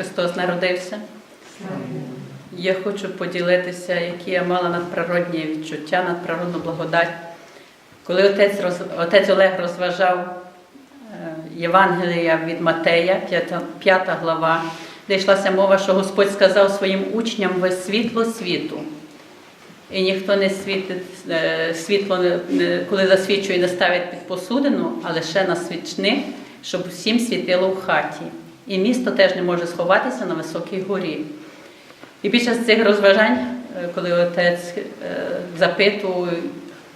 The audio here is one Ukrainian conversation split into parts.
Христос народився. Я хочу поділитися, які я мала надприродні відчуття, надприродну благодать. Коли отець, роз... отець Олег розважав е, Євангелія від Матея, 5 глава, де йшлася мова, що Господь сказав своїм учням ви світло світу. І ніхто не світить е, світло, коли засвічує, не ставить під посудину, а лише на свічник, щоб всім світило в хаті. І місто теж не може сховатися на високій горі. І під час цих розважань, е, коли отець е, запитував,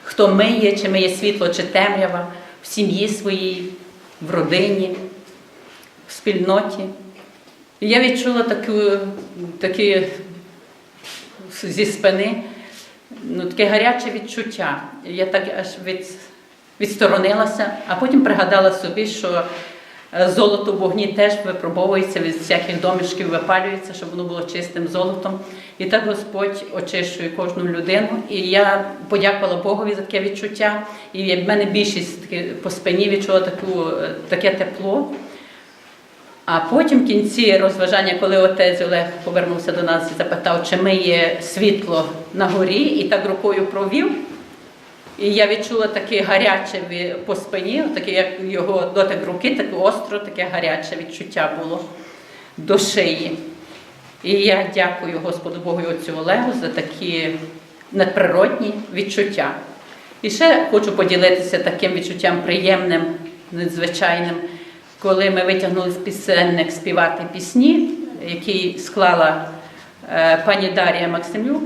хто ми є, чи ми є світло, чи темрява, в сім'ї своїй, в родині, в спільноті. І я відчула таку, такі зі спини ну, таке гаряче відчуття. Я так аж від, відсторонилася, а потім пригадала собі, що золото в вогні теж випробовується від всяких домішків, випалюється, щоб воно було чистим золотом. І так Господь очищує кожну людину. І я подякувала Богові за таке відчуття. І в мене більшість по спині відчула таку, е, таке тепло. А потім в кінці розважання, коли отець Олег повернувся до нас і запитав, чи ми є світло на горі, і так рукою провів. І я відчула таке гаряче по спині, таке, як його дотик руки, таке остро, таке гаряче відчуття було до шиї. І я дякую Господу Богу і отцю Олегу за такі надприродні відчуття. І ще хочу поділитися таким відчуттям приємним, надзвичайним, коли ми витягнули з пісенник співати пісні, який склала е, пані Дар'я Максимюк.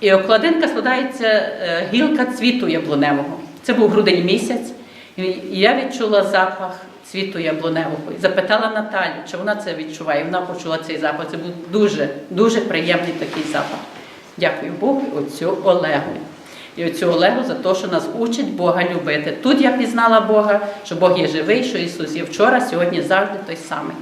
І окладинка складається е, гілка цвіту яблуневого. Це був грудень місяць, і я відчула запах цвіту яблуневого. І запитала Наталю, чи вона це відчуває. Вона почула цей запах. Це був дуже, дуже приємний такий запах. Дякую Богу, і отцю Олегу. І отцю Олегу за те, що нас учить Бога любити. Тут я пізнала Бога, що Бог є живий, що Ісус є вчора, сьогодні, завжди той самий.